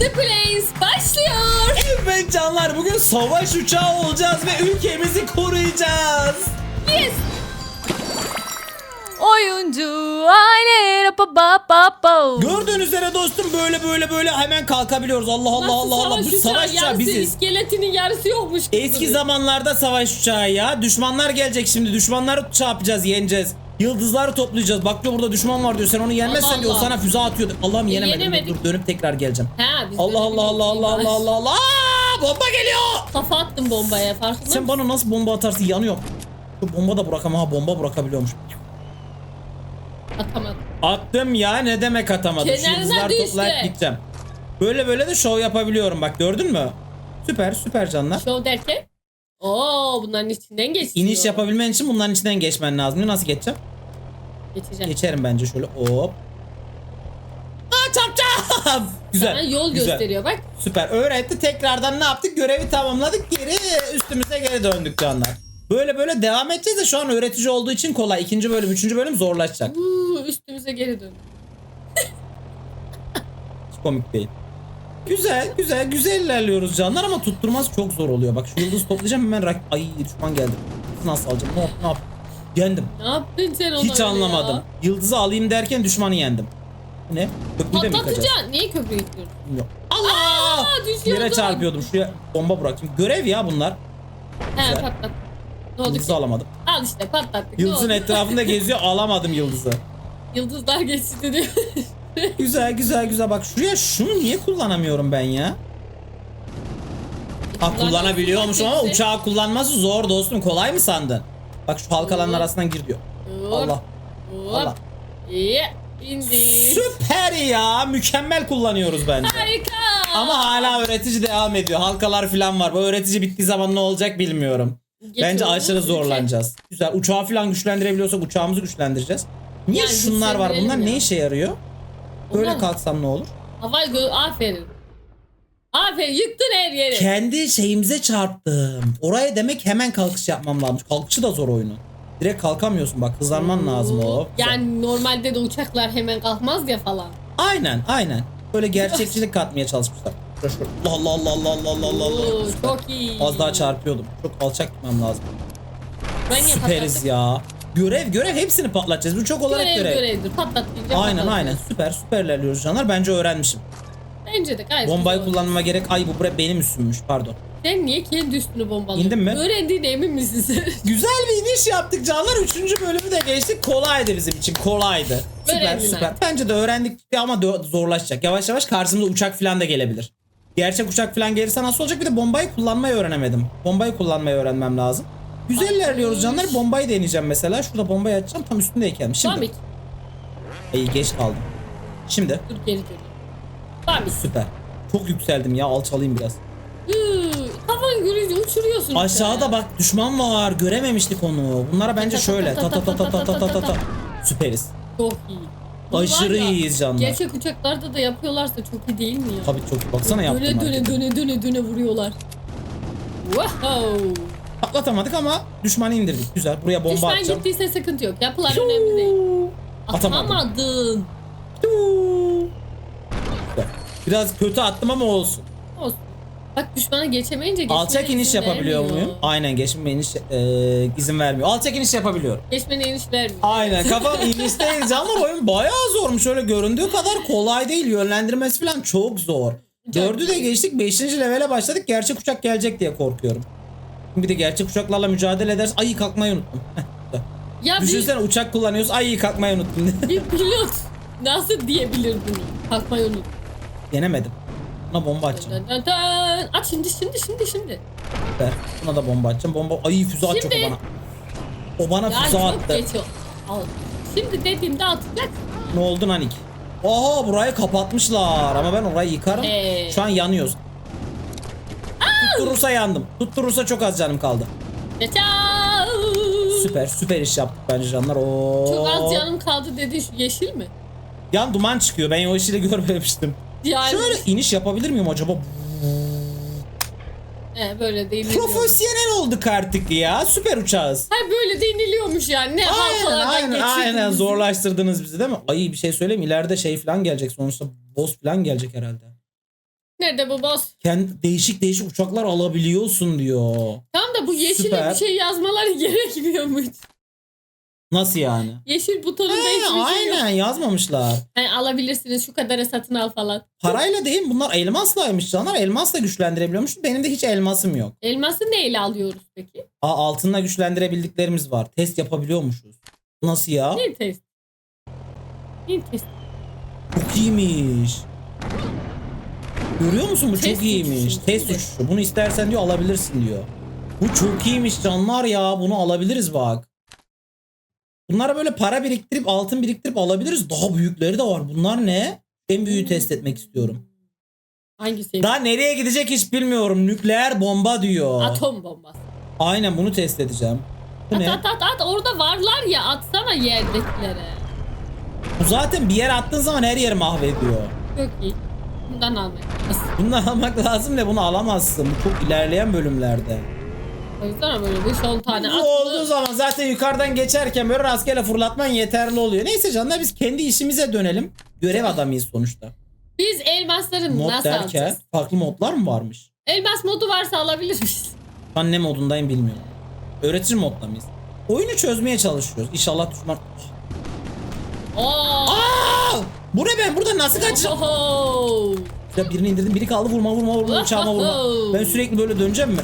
The Planes başlıyor. Evet canlar bugün savaş uçağı olacağız ve ülkemizi koruyacağız. Yes. Oyuncu aile pa pa pa pa. Gördüğünüz üzere dostum böyle böyle böyle hemen kalkabiliyoruz. Allah Allah Nasıl Allah Allah bu savaş uçağı yarısı, biziz. iskeletinin yarısı yokmuş. Eski zamanlarda savaş uçağı ya. Düşmanlar gelecek şimdi. Düşmanları yapacağız, yeneceğiz. Yıldızları toplayacağız. Bak diyor burada düşman var diyor. Sen onu yenmezsen Allah diyor Allah. sana füze atıyordu. Allah'ım E, yenemedim. Dur, yenemedik. Dur dönüp tekrar geleceğim. Ha, biz Allah Allah Allah Allah Allah. Allah Allah. Aa, bomba geliyor. Kafa attım bombaya farkında Sen mısın? bana nasıl bomba atarsın yanıyor. Şu bomba da bırak ama ha bomba bırakabiliyormuş. Atamadım. Attım ya ne demek atamadım. Kenarına yıldızları düştü. toplayıp gideceğim. Böyle böyle de şov yapabiliyorum bak gördün mü? Süper süper canlar. Show derken? Oo bunların içinden geçiyor. İniş yapabilmen için bunların içinden geçmen lazım. Nasıl geçeceğim? Geçeceğim. Geçerim bence şöyle hop. Aa çarpacağım. Güzel. Sana yol güzel. gösteriyor bak. Süper. Öğretti. Tekrardan ne yaptık? Görevi tamamladık. Geri üstümüze geri döndük canlar. Böyle böyle devam edeceğiz de şu an öğretici olduğu için kolay. İkinci bölüm, üçüncü bölüm zorlaşacak. Uuu üstümüze geri dön. Hiç komik değil. Güzel, güzel, güzel ilerliyoruz canlar ama tutturmaz çok zor oluyor. Bak şu yıldız toplayacağım hemen rak... Ay düşman geldi. Nasıl alacağım? Ne yap? Ne yap? Yendim. Ne yaptın sen ona Hiç öyle anlamadım. ya? Yıldızı alayım derken düşmanı yendim. Ne? Köprüde mi yıkacağız? Patlatacaksın. Niye köprü yıkıyorsun? Bilmiyorum. Allah! Aa, düşüyordum. Yere çarpıyordum. Şuraya bomba bırakayım. Görev ya bunlar. He Güzel. patlat. Ne oldu Yıldızı ki? alamadım. Al işte patlattık. Ne Yıldızın oldu? etrafında geziyor. Alamadım yıldızı. Yıldızlar geçti diyor. Güzel güzel güzel. Bak şuraya şunu niye kullanamıyorum ben ya? Ha kullanabiliyormuşum ama Hepsi. uçağı kullanması zor dostum. Kolay mı sandın? Bak şu halkaların Hop. arasından gir diyor. Hop, Allah. hop. Allah. İyi. İndi. Süper ya. Mükemmel kullanıyoruz bence. Harika. Ama hala öğretici devam ediyor. Halkalar falan var. Bu öğretici bittiği zaman ne olacak bilmiyorum. Geç Bence aşırı ülke. zorlanacağız. Güzel. Uçağı falan güçlendirebiliyorsak uçağımızı güçlendireceğiz. Niye Yani şunlar var? Bunlar güçlendirelim ne ya. işe yarıyor? Böyle Onlar- kalksam ne olur? Hava aferin. Aferin yıktın her yeri. Kendi şeyimize çarptım. Oraya demek hemen kalkış yapmam lazım. Kalkışı da zor oyunun. Direkt kalkamıyorsun bak hızlanman lazım o. Yani normalde de uçaklar hemen kalkmaz ya falan. Aynen aynen. Böyle gerçekçilik katmaya çalışmışlar. Allah Allah Allah Allah Allah Allah Allah. Oo, çok iyi. Az daha çarpıyordum. Çok alçak gitmem lazım. Ben niye Süperiz ya. Görev görev hepsini patlatacağız. Bu çok olarak Görev görev. görevdir. Patlat Aynen patlat. aynen. Süper süper ilerliyoruz canlar. Bence öğrenmişim. Bence de gayet Bombayı güzel oldu. kullanmama gerek. Ay bu bre benim üstümmüş pardon. Sen niye kendi üstünü bombalıyorsun? İndin mi? Öğrendiğine emin misin sen? Güzel bir iniş yaptık canlar. Üçüncü bölümü de geçtik. Kolaydı bizim için. Kolaydı. Süper Öğrendin süper. Bence de öğrendik ama dö- zorlaşacak. Yavaş yavaş karşımıza uçak falan da gelebilir. Gerçek uçak falan gelirse nasıl olacak? Bir de bombayı kullanmayı öğrenemedim. Bombayı kullanmayı öğrenmem lazım. Güzel ilerliyoruz canlar. Bombayı deneyeceğim mesela. Şurada bombayı açacağım. Tam üstündeyken. Şimdi. Bamik. İyi geç kaldım. Şimdi. Dur geri dön. Bamik. Süper. Çok yükseldim ya. Alçalayım biraz. Hıı, Kafan görünce uçuruyorsun. Aşağıda bak düşman var. Görememiştik onu. Bunlara bence şöyle. ta Ta ta ta ta ta ta ta ta. Süperiz. Çok iyi. Bunu Aşırı ya, iyiyiz canlar. Gerçek uçaklarda da yapıyorlarsa çok iyi değil mi ya? Tabii çok iyi. Baksana yaptım. Döne döne döne döne döne vuruyorlar. Wow. Patlatamadık ama düşmanı indirdik. Güzel. Buraya bomba Düşman atacağım. gittiyse sıkıntı yok. Yapılar önemli değil. Atamadım. Atamadın. Biraz kötü attım ama olsun. Olsun. Bak düşmana geçemeyince geçmene Alçak iniş izin yapabiliyor vermiyor. muyum? Aynen geçme iniş e, izin vermiyor. Alçak iniş yapabiliyorum. Geçmene iniş vermiyor. Aynen kafam inişte canlar oyun bayağı zormuş. Öyle göründüğü kadar kolay değil. Yönlendirmesi falan çok zor. Dördü de geçtik. Beşinci levele başladık. Gerçek uçak gelecek diye korkuyorum. Bir de gerçek uçaklarla mücadele edersin. Ay kalkmayı unuttum. Ya bir, Düşünsene uçak kullanıyoruz. Ay kalkmayı unuttum. bir pilot nasıl diyebilir bunu? Kalkmayı unut. Yenemedim. Buna bomba atacağım. Dön, dön, dön. At şimdi şimdi şimdi şimdi. Süper. Buna da bomba atacağım. Bomba ay füze atacak o Şimdi. bana. O bana Ya füze çok attı. geç o. Al. Şimdi dediğimde atacak. Ne oldu Nanik? Oha burayı kapatmışlar ama ben orayı yıkarım. Ee. Şu an yanıyoruz. Tutturursa yandım. Tutturursa çok az canım kaldı. Süper süper iş yaptık bence canlar. Oo. Çok az canım kaldı dediğin şu yeşil mi? Yan duman çıkıyor. Ben o işi görmemiştim. Yani Şöyle iniş yapabilir miyim acaba? He, böyle değil. Profesyonel olduk artık ya. Süper uçağız. Ha böyle de iniliyormuş yani. Ne Aynen aynen aynen zorlaştırdınız bizi değil mi? Ay bir şey söyleyeyim ileride şey falan gelecek sonuçta boss falan gelecek herhalde. Nerede bu boss? Kendi değişik değişik uçaklar alabiliyorsun diyor. Tam da bu yeşile Süper. bir şey yazmaları gerekmiyor muydu? Nasıl yani? Yeşil butonunda He, hiçbir şey yok. aynen yazmamışlar. Yani alabilirsiniz şu kadara satın al falan. Parayla değil bunlar elmaslaymış canlar. Elmasla güçlendirebiliyormuş. Benim de hiç elmasım yok. Elması neyle alıyoruz peki? Aa, altınla güçlendirebildiklerimiz var. Test yapabiliyormuşuz. Nasıl ya? Ne test? Ne test? Çok iyiymiş. Görüyor musun bu Test çok iyiymiş. uçuşu. Test uçuşu. Bunu istersen diyor alabilirsin diyor. Bu çok iyiymiş canlar ya. Bunu alabiliriz bak. Bunlara böyle para biriktirip altın biriktirip alabiliriz. Daha büyükleri de var. Bunlar ne? En büyüğü test etmek istiyorum. Hangisi? Daha nereye gidecek hiç bilmiyorum. Nükleer bomba diyor. Atom bombası. Aynen bunu test edeceğim. Bu At ne? at at at orada varlar ya atsana yerdekilere. Bu zaten bir yere attığın zaman her yeri mahvediyor. Çok iyi. Bundan almak lazım. Bunu almak lazım ne bunu alamazsın. Bu çok ilerleyen bölümlerde. Yüzden böyle 5-10 tane Bu olduğu atlı. zaman zaten yukarıdan geçerken böyle rastgele fırlatman yeterli oluyor. Neyse canlar biz kendi işimize dönelim. Görev adamıyız sonuçta. Biz elmasları Mod nasıl derken alacağız? farklı modlar mı varmış? Elmas modu varsa alabilir miyiz? Ben ne modundayım bilmiyorum. Öğretici modda mıyız? Oyunu çözmeye çalışıyoruz. İnşallah düşman... Oo. Aa! Bu ne ben burada nasıl kaçacağım? Oho. Ya birini indirdim biri kaldı vurma vurma vurma uçağıma vurma. Ben sürekli böyle döneceğim mi?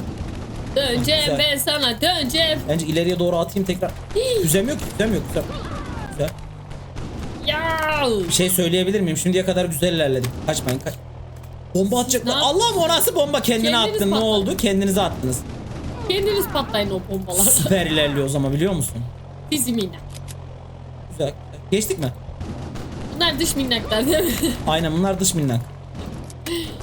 Döneceğim Güzel. ben sana döneceğim. Bence ileriye doğru atayım tekrar. Güzem yok güzem yok güzel. Güzel. Ya. Bir şey söyleyebilir miyim? Şimdiye kadar güzel ilerledik. Kaçmayın kaç. Bomba atacaklar. Ne Allah'ım o nasıl bomba? Kendine Kendiniz attın. Ne patladın. oldu? Kendinize attınız. Kendiniz patlayın o bombalarla. Süper ilerliyoruz ama biliyor musun? Minnak. Güzel. Geçtik mi? Bunlar dış minnaklar değil mi? Aynen bunlar dış minnak.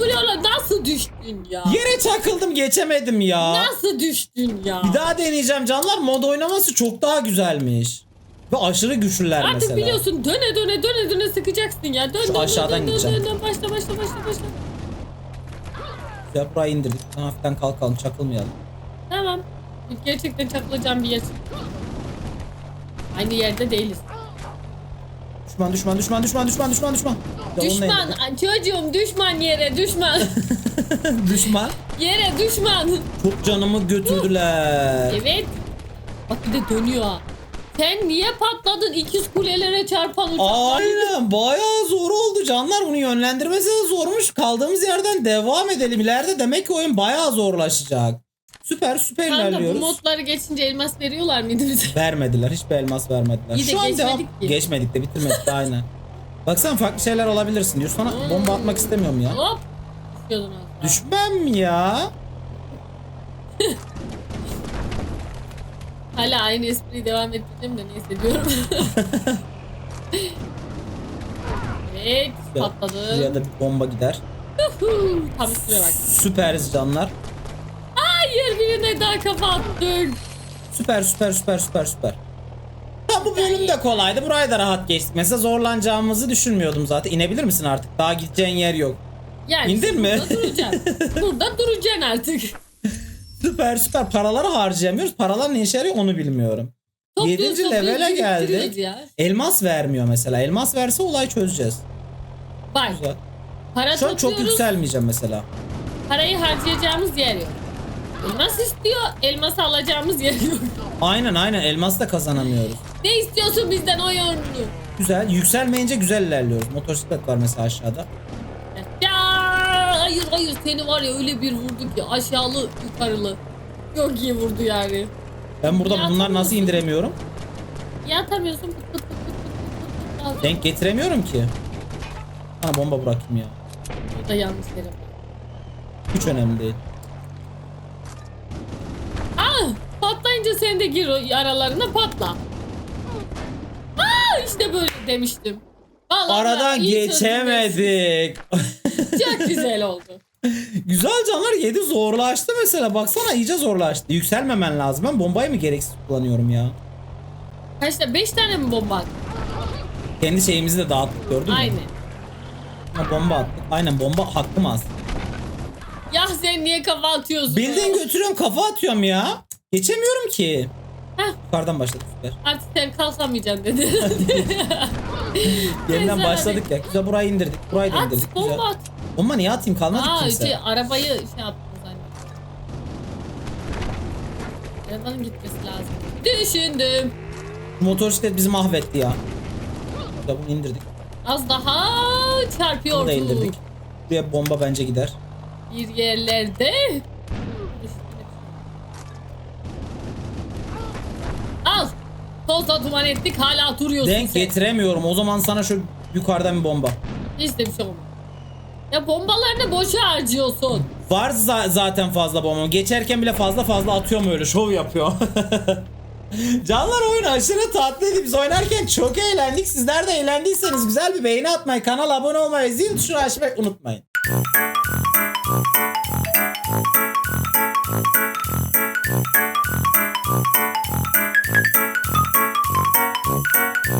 Vuruyorlar. Nasıl düştün ya? Yere çakıldım geçemedim ya. Nasıl düştün ya? Bir daha deneyeceğim canlar. Mod oynaması çok daha güzelmiş. Ve aşırı güçlüler Artık mesela. biliyorsun döne döne döne döne sıkacaksın ya. Dön Şu dön aşağıdan dön, dön, gideceğim. dön, dön, başla başla başla başla. Burayı indirdik. Hafiften kalkalım çakılmayalım. Tamam. Gerçekten çakılacağım bir yer. Aynı yerde değiliz. Düşman düşman düşman düşman düşman düşman düşman. Düşman çocuğum düşman yere düşman. düşman. yere düşman. Çok canımı götürdüler. Evet. Bak bir de dönüyor ha. Sen niye patladın ikiz kulelere çarpan uçaklar? Aynen bayağı zor oldu canlar bunu yönlendirmesi de zormuş kaldığımız yerden devam edelim ileride demek ki oyun bayağı zorlaşacak süper süper Kanka bu ilerliyoruz modları geçince elmas veriyorlar mıydı bize? vermediler hiçbir elmas vermediler İyi de şu an geçmedik devam ki. geçmedik de bitirmedik de aynen baksana farklı şeyler olabilirsin diyor sana bomba atmak istemiyorum ya Hop. Düşüyordun az daha. düşmem ya Hala aynı espriyi devam ettireceğim de neyse diyorum. evet Ya, patladı. ya da bir bomba gider Tam üstüne bak. süperiz canlar Hayır birine daha kafa attın. Süper süper süper süper süper. Bu bölüm de kolaydı. Burayı da rahat geçtik. Mesela zorlanacağımızı düşünmüyordum zaten. İnebilir misin artık? Daha gideceğin yer yok. Yani İndin mi? Burada duracaksın. burada duracaksın artık. Süper süper. Paraları harcayamıyoruz. Paralar ne işe yarıyor onu bilmiyorum. Topluyoruz, 7. topluyoruz, levele geldik. Ya. Elmas vermiyor mesela. Elmas verse olay çözeceğiz. Bak Güzel. para Şu an çok topluyoruz. yükselmeyeceğim mesela. Parayı harcayacağımız yer yok. Elmas istiyor. Elmas alacağımız yer yok. Aynen aynen elmas da kazanamıyoruz. Ne istiyorsun bizden oyunlu? Güzel. Yükselmeyince güzel ilerliyoruz. Motosiklet var mesela aşağıda. Ya hayır hayır seni var ya öyle bir vurdu ki aşağılı yukarılı. Çok iyi vurdu yani. Ben burada Ya, bunlar nasıl indiremiyorum? Ya atamıyorsun pıt pıt pıt pıt pıt pıt pıt. Denk getiremiyorum ki. Bana bomba bırakayım ya. Burada yanlış yere. Hiç önemli değil. Patlayınca sen de gir aralarına patla. Aa işte böyle demiştim. Vallahi Aradan iyi geçemedik. Çok güzel oldu. Güzel canlar 7 zorlaştı mesela. Baksana iyice zorlaştı. Yükselmemen lazım. Ben bombayı mı gereksiz kullanıyorum ya? Kaçta? 5 tane mi bomba attın? Kendi şeyimizi de dağıttık gördün mü? Aynen. Ha, bomba attık. Aynen bomba hakkım az. Ya sen niye kafa atıyorsun? Bildiğin götürüyorum kafa atıyorum ya. Geçemiyorum ki. Heh. Yukarıdan başladık süper. Artık sen kalkamayacaksın dedi. Yeniden Neyse, başladık ya. Güzel burayı indirdik. Burayı da At indirdik. Güzel. bomba at. Bomba niye atayım kalmadı Aa kimse. şey, arabayı şey yaptım zannettim. Arabanın gitmesi lazım. Düşündüm. Bu Motosiklet bizi mahvetti ya. Güzel bunu indirdik. Az daha Bunu da çarpıyordu. indirdik. Buraya bomba bence gider. Bir yerlerde. Tozla duman ettik hala duruyorsun Denk sen. getiremiyorum. O zaman sana şu yukarıdan bir bomba. Hiç de bir şey olmaz. Ya bombalarını boşa harcıyorsun. Var za- zaten fazla bomba. Geçerken bile fazla fazla atıyorum öyle. Şov yapıyor. Canlar oyun aşırı tatlıydı. Biz oynarken çok eğlendik. Sizler de eğlendiyseniz güzel bir beğeni atmayı, kanala abone olmayı, zil tuşunu açmayı unutmayın.